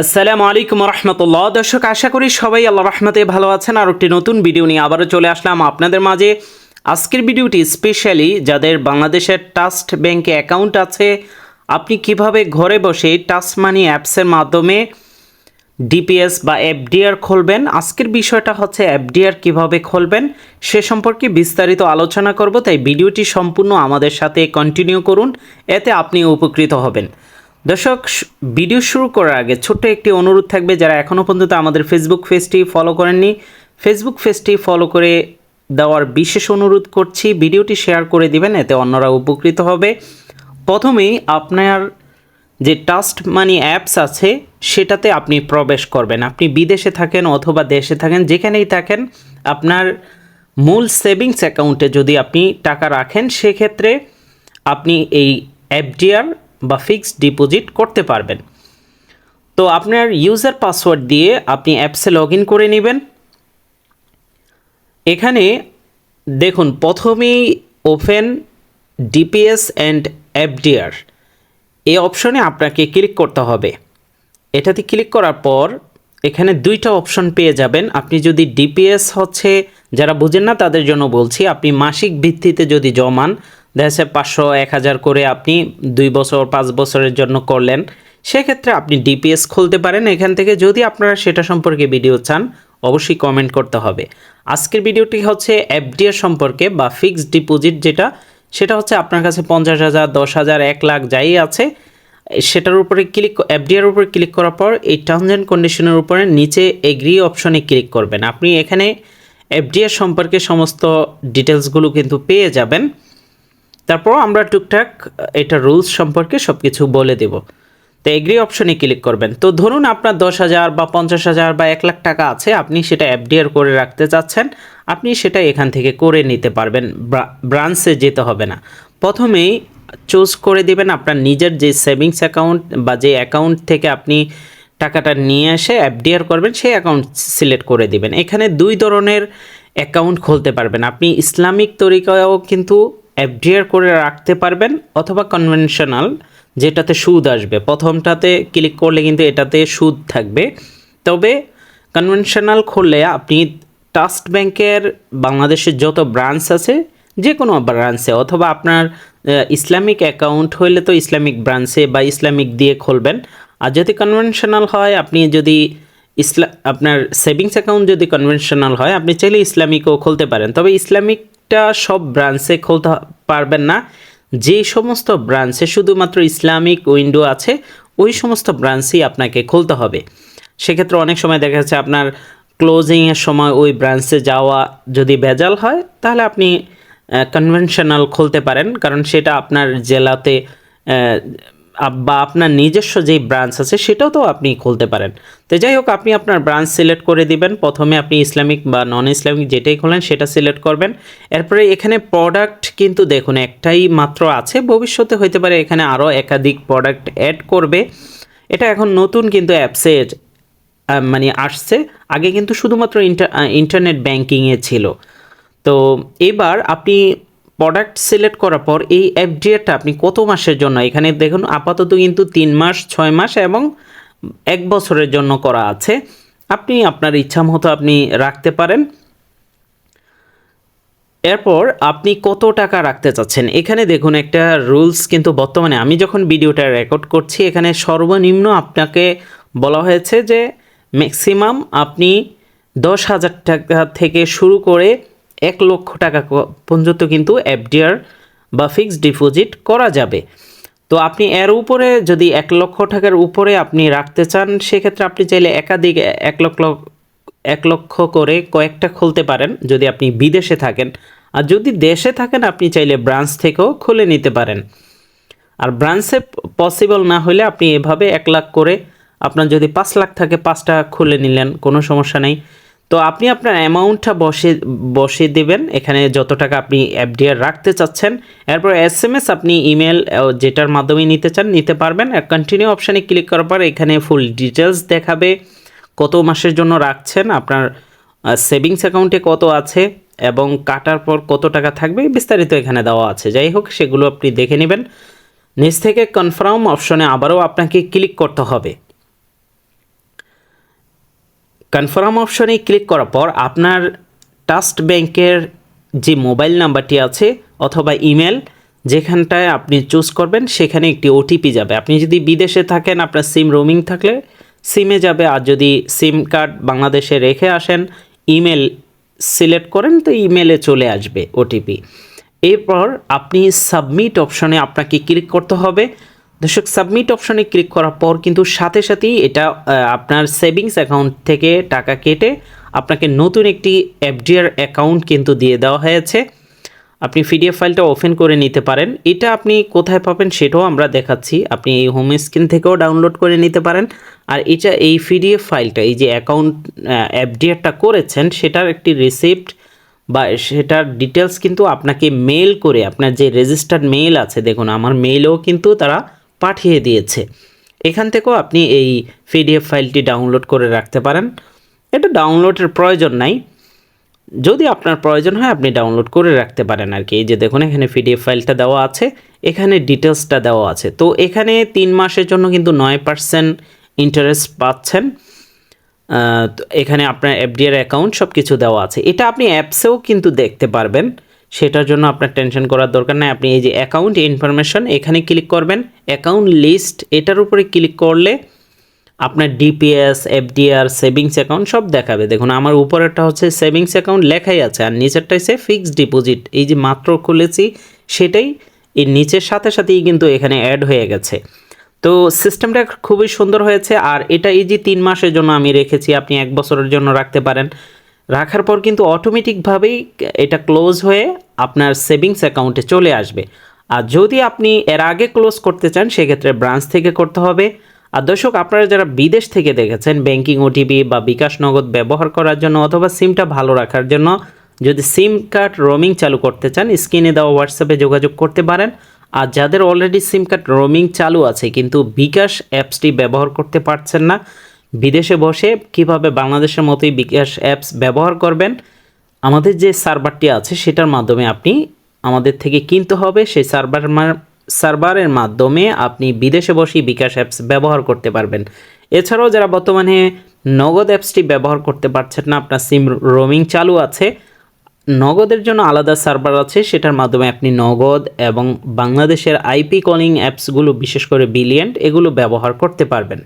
আসসালামু আলাইকুম রহমতুল্লাহ দর্শক, আশা করি সবাই আল্লাহ রহমতে ভালো আছেন। আর একটি নতুন ভিডিও নিয়ে আবারও চলে আসলাম আপনাদের মাঝে। আজকের ভিডিওটি স্পেশালি যাদের বাংলাদেশের ট্রাস্ট ব্যাংকে অ্যাকাউন্ট আছে, আপনি কীভাবে ঘরে বসে টাচ মানি অ্যাপসের মাধ্যমে ডিপিএস বা এফডিআর খুলবেন? আজকের বিষয়টা হচ্ছে এফডিআর কীভাবে খুলবেন? সে সম্পর্কে বিস্তারিত আলোচনা করব, তাই ভিডিওটি সম্পূর্ণ আমাদের সাথে কন্টিনিউ করুন, এতে আপনি উপকৃত হবেন। দর্শক ভিডিও শুরু করার আগে ছোট্ট একটি অনুরোধ থাকবে যারা এখনও পর্যন্ত আমাদের ফেসবুক পেজটি ফলো করেননি। ফেসবুক পেজটি ফলো করে দেওয়ার বিশেষ অনুরোধ করছি, ভিডিওটি শেয়ার করে দিবেন, এতে অন্যরা উপকৃত হবে। প্রথমেই আপনার যে ট্রাস্ট মানি অ্যাপস আছে, সেটাতে আপনি প্রবেশ করবেন। আপনি বিদেশে থাকেন অথবা দেশে থাকেন, যেখানেই থাকেন, আপনার মূল সেভিংস অ্যাকাউন্টে যদি আপনি টাকা রাখেন, সেক্ষেত্রে আপনি এই এফডিআর বা ফিক্সড ডিপোজিট করতে পারবেন। তো আপনার ইউজার পাসওয়ার্ড দিয়ে আপনি অ্যাপসে লগ করে নেবেন। এখানে দেখুন, প্রথমেই ওপেন ডিপিএস অ্যান্ড এফডিআর এই অপশনে আপনাকে ক্লিক করতে হবে। এটাতে ক্লিক করার পর এখানে দুইটা অপশন পেয়ে যাবেন। আপনি যদি ডিপিএস হচ্ছে, যারা বুঝেন না তাদের জন্য বলছি, আপনি মাসিক ভিত্তিতে যদি জমান দেখা পাঁচশো, এক হাজার করে আপনি দুই বছর, পাঁচ বছরের জন্য করলেন। সেক্ষেত্রে আপনি ডিপিএস খুলতে পারেন এখান থেকে। যদি আপনারা সেটা সম্পর্কে ভিডিও চান, অবশ্যই কমেন্ট করতে হবে। আজকের ভিডিওটি হচ্ছে এফডিআর সম্পর্কে বা ফিক্সড ডিপোজিট যেটা, সেটা হচ্ছে আপনার কাছে পঞ্চাশ হাজার, দশ হাজার, এক লাখ যাই আছে। সেটার উপরে ক্লিক এফডিআর উপরে ক্লিক করার পর এই টার্মস অ্যান্ড কন্ডিশনের উপরে নিচে এগ্রি অপশনে ক্লিক করবেন। আপনি এখানে এফডিআর সম্পর্কে সমস্ত ডিটেলসগুলো কিন্তু পেয়ে যাবেন। তারপর আমরা টুকটাক এটা রুলস সম্পর্কে সব কিছু বলে দেব। তো এগ্রি অপশনে ক্লিক করবেন। তো ধরুন আপনার দশ হাজার বা পঞ্চাশ হাজার বা এক লাখ টাকা আছে, আপনি সেটা এফডিআর করে রাখতে চাচ্ছেন, আপনি সেটা এখান থেকে করে নিতে পারবেন ব্রাঞ্চে যেতে হবে না। প্রথমেই চুজ করে দিবেন আপনার নিজের যে সেভিংস অ্যাকাউন্ট বা যে অ্যাকাউন্ট থেকে আপনি টাকাটা নিয়ে এসে এফডিআর করবেন, সেই অ্যাকাউন্ট সিলেক্ট করে দিবেন। এখানে দুই ধরনের অ্যাকাউন্ট খুলতে পারবেন। আপনি ইসলামিক তরিকাও কিন্তু এফডিআর করে রাখতে পারবেন অথবা কনভেনশনাল যেটাতে সুদ আসবে। প্রথমটাতে ক্লিক করলে কিন্তু এটাতে সুদ থাকবে। তবে কনভেনশনাল খুললে আপনি ট্রাস্ট ব্যাংকের বাংলাদেশের যত ব্রাঞ্চ আছে যে কোনো ব্রাঞ্চে অথবা আপনার ইসলামিক অ্যাকাউন্ট হইলে তো ইসলামিক ব্রাঞ্চে বা ইসলামিক দিয়ে খুলবেন। আর যদি কনভেনশনাল হয়, আপনি যদি ইসলা আপনার সেভিংস অ্যাকাউন্ট যদি কনভেনশনাল হয়, আপনি চাইলে ইসলামিকও খুলতে পারেন। তবে ইসলামিকটা সব ব্রাঞ্চে খুলতে পারবেন না। যে সমস্ত ব্রাঞ্চে শুধুমাত্র ইসলামিক উইন্ডো আছে, ওই সমস্ত ব্রাঞ্চই আপনাকে খুলতে হবে। সেক্ষেত্রে অনেক সময় দেখা যাচ্ছে আপনার ক্লোজিংয়ের সময় ওই ব্রাঞ্চে যাওয়া যদি ভেজাল হয়, তাহলে আপনি কনভেনশনাল খুলতে পারেন। কারণ সেটা আপনার জেলাতে বা আপনার নিজস্ব যেই ব্রাঞ্চ আছে, সেটাও তো আপনি খুলতে পারেন। তো যাই হোক, আপনি আপনার ব্রাঞ্চ সিলেক্ট করে দিবেন। প্রথমে আপনি ইসলামিক বা নন ইসলামিক যেটাই খোলেন, সেটা সিলেক্ট করবেন। এরপরে এখানে প্রোডাক্ট কিন্তু দেখুন, একটাই মাত্র আছে। ভবিষ্যতে হতে পারে এখানে আরও একাধিক প্রোডাক্ট অ্যাড করবে। এটা এখন নতুন কিন্তু অ্যাপসের মানে আসছে। আগে কিন্তু শুধুমাত্র ইন্টার ইন্টারনেট ব্যাংকিংয়ে ছিল। তো এবার আপনি প্রোডাক্ট সিলেক্ট করার পর এই এফডিআরটা আপনি কত মাসের জন্য? এখানে দেখুন, আপাতত কিন্তু তিন মাস, ছয় মাস এবং এক বছরের জন্য করা আছে। আপনি আপনার ইচ্ছা মতো আপনি রাখতে পারেন। এরপর আপনি কত টাকা রাখতে চাচ্ছেন? এখানে দেখুন, একটা রুলস কিন্তু বর্তমানে আমি যখন ভিডিওটা রেকর্ড করছি, এখানে সর্বনিম্ন আপনাকে বলা হয়েছে যে ম্যাক্সিমাম আপনি দশ হাজার টাকা থেকে শুরু করে এক লক্ষ টাকা পর্যন্ত কিন্তু এফডিআর বা ফিক্সড ডিপোজিট করা যাবে। তো আপনি এর উপরে যদি এক লক্ষ টাকার উপরে আপনি রাখতে চান, সেক্ষেত্রে আপনি চাইলে একাধিক এক লক্ষ এক লক্ষ করে কয়েকটা খুলতে পারেন যদি আপনি বিদেশে থাকেন। আর যদি দেশে থাকেন, আপনি চাইলে ব্রাঞ্চ থেকেও খুলে নিতে পারেন। আর ব্রাঞ্চে পসিবল না হলে আপনি এভাবে এক লাখ করে আপনার যদি পাঁচ লাখ থাকে, পাঁচটা খুলে নিলেন, কোনো সমস্যা নেই। তো আপনি আপনার অ্যামাউন্টটা বসে, বসিয়ে দেবেন। এখানে যত টাকা আপনি এফডিআর রাখতে চাচ্ছেন, এরপর এস এম এস আপনি ইমেল যেটার মাধ্যমে নিতে চান, নিতে পারবেন। আর কন্টিনিউ অপশানে ক্লিক করার পর এখানে ফুল ডিটেলস দেখাবে, কত মাসের জন্য রাখছেন, আপনার সেভিংস অ্যাকাউন্টে কত আছে, এবং কাটার পর কত টাকা থাকবে, বিস্তারিত এখানে দেওয়া আছে। যাই হোক, সেগুলো আপনি দেখে নেবেন। নিচ থেকে কনফার্ম অপশনে আবারও আপনাকে ক্লিক করতে হবে। কনফার্ম অপশনে ক্লিক করার পর আপনার ট্রাস্ট ব্যাংকের যে মোবাইল নাম্বারটি আছে অথবা ইমেল যেখানটায় আপনি চুজ করবেন, সেখানে একটি ওটিপি যাবে। আপনি যদি বিদেশে থাকেন, আপনার সিম রোমিং থাকলে সিমে যাবে। আর যদি সিম কার্ড বাংলাদেশে রেখে আসেন ইমেল সিলেক্ট করেন, তো ইমেলে চলে আসবে ওটিপি এরপর আপনি সাবমিট অপশনে আপনাকে ক্লিক করতে হবে। দর্শক সাবমিট অপশনে ক্লিক করার পর কিন্তু সাথে সাথেই এটা আপনার সেভিংস অ্যাকাউন্ট থেকে টাকা কেটে আপনাকে নতুন একটি এফডিআর অ্যাকাউন্ট কিন্তু দিয়ে দেওয়া হয়েছে। আপনি পিডিএফ ফাইলটা ওপেন করে নিতে পারেন। এটা আপনি কোথায় পাবেন সেটাও আমরা দেখাচ্ছি। আপনি এই হোম স্ক্রিন থেকেও ডাউনলোড করে নিতে পারেন। আর এটা, এই পিডিএফ ফাইলটা এই যে অ্যাকাউন্ট এফডিআরটা করেছেন, সেটার একটি রিসিপ্ট বা সেটার ডিটেলস কিন্তু আপনাকে মেল করে, আপনার যে রেজিস্টার্ড মেল আছে, দেখুন, আমার মেলও কিন্তু তারা পাঠিয়ে দিয়েছে। এখান থেকেও আপনি এই পিডিএফ ফাইলটি ডাউনলোড করে রাখতে পারেন। এটা ডাউনলোডের প্রয়োজন নাই। যদি আপনার প্রয়োজন হয়, আপনি ডাউনলোড করে রাখতে পারেন আর কি। এই যে দেখুন, এখানে পিডিএফ ফাইলটা দেওয়া আছে, এখানে ডিটেলসটা দেওয়া আছে। তো এখানে তিন মাসের জন্য কিন্তু নয় পার্সেন্ট ইন্টারেস্ট পাচ্ছেন। এখানে আপনার এফডিআর অ্যাকাউন্ট সব কিছু দেওয়া আছে। এটা আপনি অ্যাপসেও কিন্তু দেখতে পারবেন। সেটার জন্য আপনার টেনশন করার দরকার নেই। আপনি এই যে অ্যাকাউন্ট ইনফরমেশন এখানে ক্লিক করবেন। অ্যাকাউন্ট লিস্ট এটার উপরে ক্লিক করলে আপনার ডিপিএস এফডিআর সেভিংস অ্যাকাউন্ট সব দেখাবে। দেখুন, আমার উপরেরটা হচ্ছে সেভিংস অ্যাকাউন্ট লেখাই আছে, আর নিচেরটা হচ্ছে ফিক্সড ডিপোজিট এই যে মাত্র খুলেছি, সেটাই এর নিচের সাথে সাথেই কিন্তু এখানে অ্যাড হয়ে গেছে। তো সিস্টেমটা খুবই সুন্দর হয়েছে, আর এটা এই যে তিন মাসের জন্য আমি রেখেছি, আপনি এক বছরের জন্য রাখতে পারেন। রাখার পর কিন্তু অটোমেটিকভাবেই এটা ক্লোজ হয়ে আপনার সেভিংস অ্যাকাউন্টে চলে আসবে। আর যদি আপনি এর আগে ক্লোজ করতে চান, সেক্ষেত্রে ব্রাঞ্চ থেকে করতে হবে। আর দর্শক, আপনারা যারা বিদেশ থেকে দেখেছেন ব্যাংকিং ওটিপি বা বিকাশ নগদ ব্যবহার করার জন্য অথবা সিমটা ভালো রাখার জন্য, যদি সিম কার্ড রোমিং চালু করতে চান, স্ক্রিনে দেওয়া হোয়াটসঅ্যাপে যোগাযোগ করতে পারেন। আর যাদের অলরেডি সিম কার্ড রোমিং চালু আছে, কিন্তু বিকাশ অ্যাপসটি ব্যবহার করতে পারছেন না বিদেশে বসে কীভাবে বাংলাদেশের মতোই বিকাশ অ্যাপস ব্যবহার করবেন, আমাদের যে সার্ভারটি আছে সেটার মাধ্যমে আপনি আমাদের থেকে কিনতে হবে। সেই সার্ভার সার্ভারের মাধ্যমে আপনি বিদেশে বসেই বিকাশ অ্যাপস ব্যবহার করতে পারবেন। এছাড়াও যারা বর্তমানে নগদ অ্যাপসটি ব্যবহার করতে পারছেন না, আপনার সিম রোমিং চালু আছে, নগদের জন্য আলাদা সার্ভার আছে, সেটার মাধ্যমে আপনি নগদ এবং বাংলাদেশের আইপি কলিং অ্যাপসগুলো, বিশেষ করে বিলিয়েন্ট, এগুলো ব্যবহার করতে পারবেন।